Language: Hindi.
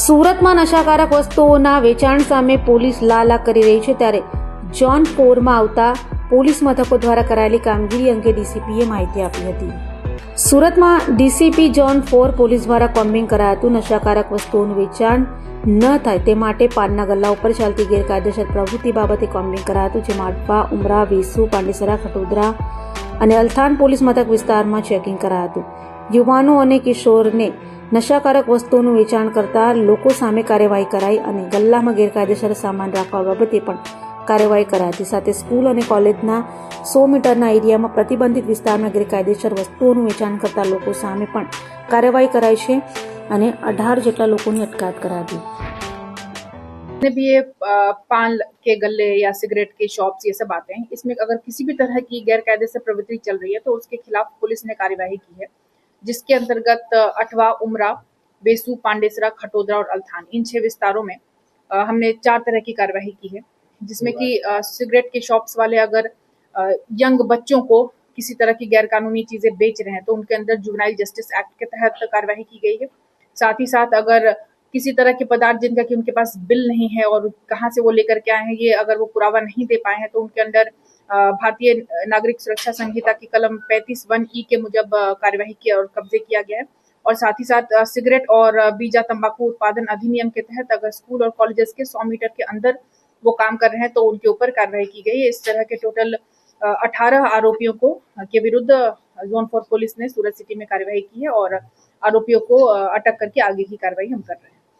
સુરતમાં નશાકારક વસ્તુઓના વેચાણ સામે પોલીસ લાલા કરી રહી છે ત્યારે જોન ફોરમાં આવતા પોલીસ મથકો દ્વારા કરાયેલી કામગીરી અંગે ડીસીપીએ માહિતી આપી હતી. સુરતમાં ડીસીપી જોન ફોર પોલીસ દ્વારા કોમ્બિંગ કરાયું હતું નશાકારક વસ્તુઓનું વેચાણ ન થાય તે માટે પાનના ગલ્લા ઉપર ચાલતી ગેરકાયદેસર પ્રવૃત્તિ બાબતે કોમ્બિંગ કરાયું હતું જેમાં અડપા ઉમરા, વેસુ, પાંડેસરા, ખટોદરા અને અલથાણ પોલીસ મથક વિસ્તારમાં ચેકિંગ કરાયું યુવાનો અને કિશોરને નશાકારક વસ્તુઓનું વેચાણ કરતા લોકો સામે કાર્યવાહી કરાઈ અને ગલ્લામાં ગેરકાયદેસર સામાન રાખવા બાબતે પણ કાર્યવાહી કરાઈ હતી સાથે સ્કૂલ અને કોલેજના સો મીટરના એરિયામાં પ્રતિબંધિત વિસ્તારમાં ગેરકાયદેસર વસ્તુઓનું વેચાણ કરતા લોકો સામે પણ કાર્યવાહી કરાઈ છે અને અઢાર જેટલા લોકોની અટકાયત કરાવી जितने भी ये अ, पान के गल्ले या सिगरेट के शॉप्स ये सब आते हैं इसमें अगर किसी भी तरह की गैर कायदे से प्रवृत्ति चल रही है तो उसके खिलाफ पुलिस ने कार्यवाही की है जिसके अंतर्गत अ, अठवा उमरा बेसू पांडेसरा खटोदरा और अल्थान इन छह विस्तारों में अ, हमने चार तरह की कार्यवाही की है जिसमें कि सिगरेट के शॉप्स वाले अगर यंग बच्चों को किसी तरह की गैर कानूनी चीज़ें बेच रहे हैं तो उनके अंदर जुवनाइल जस्टिस एक्ट के तहत कार्यवाही की गई है। साथ ही साथ अगर किसी तरह के पदार्थ जिनका कि उनके पास बिल नहीं है और कहाँ से वो लेकर के आए हैं, ये अगर वो पुरावा नहीं दे पाए हैं तो उनके अंदर भारतीय नागरिक सुरक्षा संहिता की कलम 35 वन ई के मुजब कार्यवाही किया और कब्जे किया गया है। और साथ ही साथ सिगरेट और बीजा तंबाकू उत्पादन अधिनियम के तहत अगर स्कूल और कॉलेजेस के सौ मीटर के अंदर वो काम कर रहे हैं तो उनके ऊपर कार्रवाई की गई। इस तरह के टोटल अठारह आरोपियों को के विरुद्ध जोन फोर पुलिस ने सूरत सिटी में कार्रवाई की है और आरोपियों को अटक करके आगे की कार्रवाई हम कर रहे हैं।